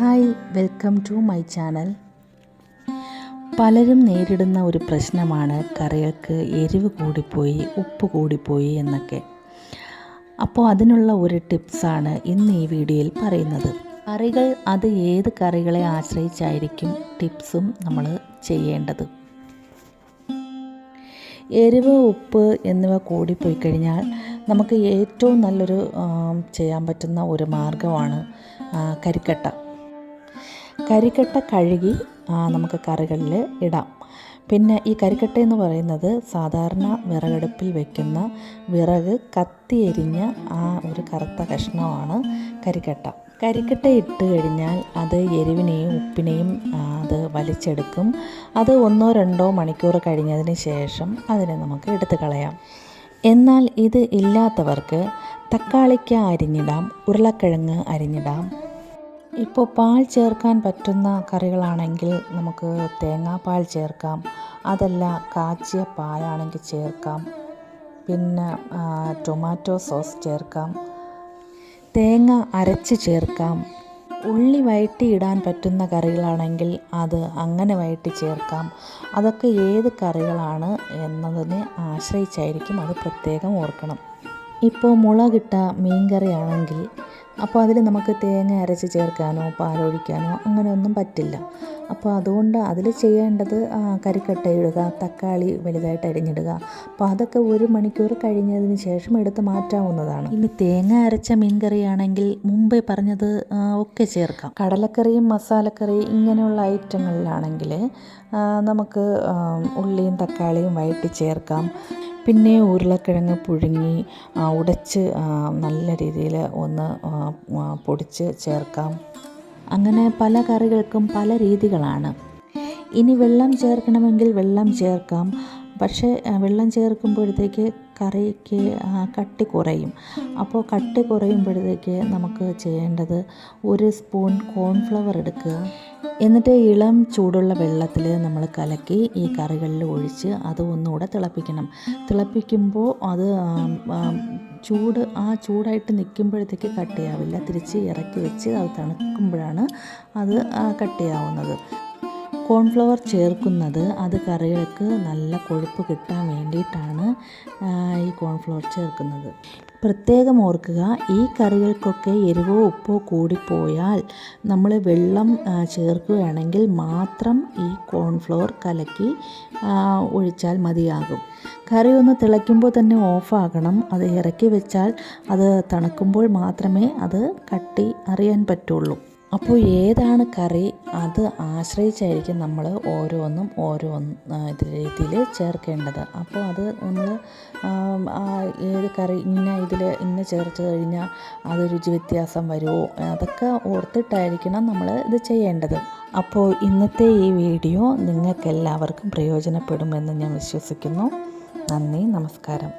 Hi welcome to my channel. പലരും നേരിടുന്ന ഒരു പ്രശ്നമാണ് കറികൾക്ക് എരിവ് കൂടിപ്പോയി ഉപ്പ് കൂടിപ്പോയി എന്നൊക്കെ. അപ്പോൾ അതിനുള്ള ഒരു ടിപ്സാണ് ഇന്ന് ഈ വീഡിയോയിൽ പറയുന്നത്. കറികൾ അത് ഏത് കറികളെ ആശ്രയിച്ചായിരിക്കും ടിപ്സും നമ്മൾ ചെയ്യേണ്ടത്. എരിവ് ഉപ്പ് എന്നിവ കൂടിപ്പോയി കഴിഞ്ഞാൽ നമുക്ക് ഏറ്റവും നല്ലൊരു ചെയ്യാൻ പറ്റുന്ന ഒരു മാർഗമാണ് കരിക്കട്ട. കരിക്കട്ട കഴുകി നമുക്ക് കറികളിൽ ഇടാം. പിന്നെ ഈ കരിക്കട്ട എന്ന് പറയുന്നത് സാധാരണ വിറകടുപ്പിൽ വെക്കുന്ന വിറക് കത്തി എരിഞ്ഞ ആ ഒരു കറുത്ത കഷ്ണമാണ് കരിക്കട്ട. കരിക്കട്ട ഇട്ട് കഴിഞ്ഞാൽ അത് എരിവിനെയും ഉപ്പിനെയും അത് വലിച്ചെടുക്കും. അത് ഒന്നോ രണ്ടോ മണിക്കൂർ കഴിഞ്ഞതിന് ശേഷം അതിനെ നമുക്ക് എടുത്തു കളയാം. എന്നാൽ ഇത് ഇല്ലാത്തവർക്ക് തക്കാളിക്ക അരിഞ്ഞിടാം ഉരുളക്കിഴങ്ങ് അരിഞ്ഞിടാം ഇപ്പോൾ പാൽ ചേർക്കാൻ പറ്റുന്ന കറികളാണെങ്കിൽ നമുക്ക് തേങ്ങാപ്പാൽ ചേർക്കാം. അതല്ല കാച്ചിയ പാലാണെങ്കിൽ ചേർക്കാം. പിന്നെ ടൊമാറ്റോ സോസ് ചേർക്കാം. തേങ്ങ അരച്ച് ചേർക്കാം. ഉള്ളി വഴറ്റി ഇടാൻ പറ്റുന്ന കറികളാണെങ്കിൽ അത് അങ്ങനെ വഴറ്റി ചേർക്കാം. അതൊക്കെ ഏത് കറികളാണ് എന്നതിനെ ആശ്രയിച്ചായിരിക്കും അത് പ്രത്യേകം ഓർക്കണം. ഇപ്പോൾ മുളകിട്ട മീൻ കറിയാണെങ്കിൽ അപ്പോൾ അതിൽ നമുക്ക് തേങ്ങ അരച്ച് ചേർക്കാനോ പാലൊഴിക്കാനോ അങ്ങനെയൊന്നും പറ്റില്ല. അപ്പോൾ അതുകൊണ്ട് അതിൽ ചെയ്യേണ്ടത് കരിക്കട്ട ഇടുക തക്കാളി വലുതായിട്ട് അരിഞ്ഞിടുക. അപ്പോൾ അതൊക്കെ ഒരു മണിക്കൂർ കഴിഞ്ഞതിന് ശേഷം എടുത്ത് മാറ്റാവുന്നതാണ്. ഇനി തേങ്ങ അരച്ച മീൻ കറിയാണെങ്കിൽ മുമ്പേ പറഞ്ഞത് ഒക്കെ ചേർക്കാം. കടലക്കറിയും മസാലക്കറി ഇങ്ങനെയുള്ള ഐറ്റങ്ങളിലാണെങ്കിൽ നമുക്ക് ഉള്ളിയും തക്കാളിയും വഴറ്റി ചേർക്കാം. പിന്നെ ഉരുളക്കിഴങ്ങ് പുഴുങ്ങി ഉടച്ച് നല്ല രീതിയിൽ ഒന്ന് പൊടിച്ച് ചേർക്കാം. അങ്ങനെ പല കറികൾക്കും പല രീതികളാണ്. ഇനി വെള്ളം ചേർക്കണമെങ്കിൽ വെള്ളം ചേർക്കാം. പക്ഷേ വെള്ളം ചേർക്കുമ്പോഴത്തേക്ക് കറിക്ക് കട്ടി കുറയും. അപ്പോൾ കട്ടി കുറയുമ്പോഴത്തേക്ക് നമുക്ക് ചെയ്യേണ്ടത് ഒരു സ്പൂൺ കോൺഫ്ലവർ എടുക്കുക. എന്നിട്ട് ഇളം ചൂടുള്ള വെള്ളത്തിൽ നമ്മൾ കലക്കി ഈ കറികളിൽ ഒഴിച്ച് അത് ഒന്നുകൂടെ തിളപ്പിക്കണം. തിളപ്പിക്കുമ്പോൾ അത് ചൂട് ആ ചൂടായിട്ട് നിൽക്കുമ്പോഴത്തേക്ക് കട്ടിയാവില്ല. തിരിച്ച് ഇറക്കി വെച്ച് അത് തണുക്കുമ്പോഴാണ് അത് കട്ടിയാവുന്നത്. കോൺഫ്ലവർ ചേർക്കുന്നത് അത് കറികൾക്ക് നല്ല കൊഴുപ്പ് കിട്ടാൻ വേണ്ടിയിട്ടാണ് ഈ കോൺഫ്ലവർ ചേർക്കുന്നത്. പ്രത്യേകം ഓർക്കുക ഈ കറികൾക്കൊക്കെ എരിവോ ഉപ്പോ കൂടിപ്പോയാൽ നമ്മൾ വെള്ളം ചേർക്കുകയാണെങ്കിൽ മാത്രം ഈ കോൺഫ്ലവർ കലക്കി ഒഴിച്ചാൽ മതിയാകും. കറി ഒന്ന് തിളയ്ക്കുമ്പോൾ തന്നെ ഓഫാകണം അത് ഇറക്കി വെച്ചാൽ അത് തണുക്കുമ്പോൾ മാത്രമേ അത് കട്ടി അറിയാൻ പറ്റുള്ളൂ. അപ്പോൾ ഏതാണ് കറി? അത് ആശ്രയിച്ചായിരിക്കും നമ്മൾ ഓരോന്നും ഇത് രീതിയിൽ ചേർക്കേണ്ടത്. അപ്പോൾ അത് നമ്മൾ ഏത് കറി ഇന്ന ഇതിൽ ഇന്ന ചേർത്ത് കഴിഞ്ഞാൽ അത് രുചി വ്യത്യാസം വരുമോ? അതൊക്കെ ഓർത്തിട്ടായിരിക്കണം നമ്മൾ ഇത് ചെയ്യേണ്ടത്. അപ്പോൾ ഇന്നത്തെ ഈ വീഡിയോ നിങ്ങൾക്കെല്ലാവർക്കും പ്രയോജനപ്പെടുമെന്ന് ഞാൻ വിശ്വസിക്കുന്നു. നന്ദി നമസ്കാരം.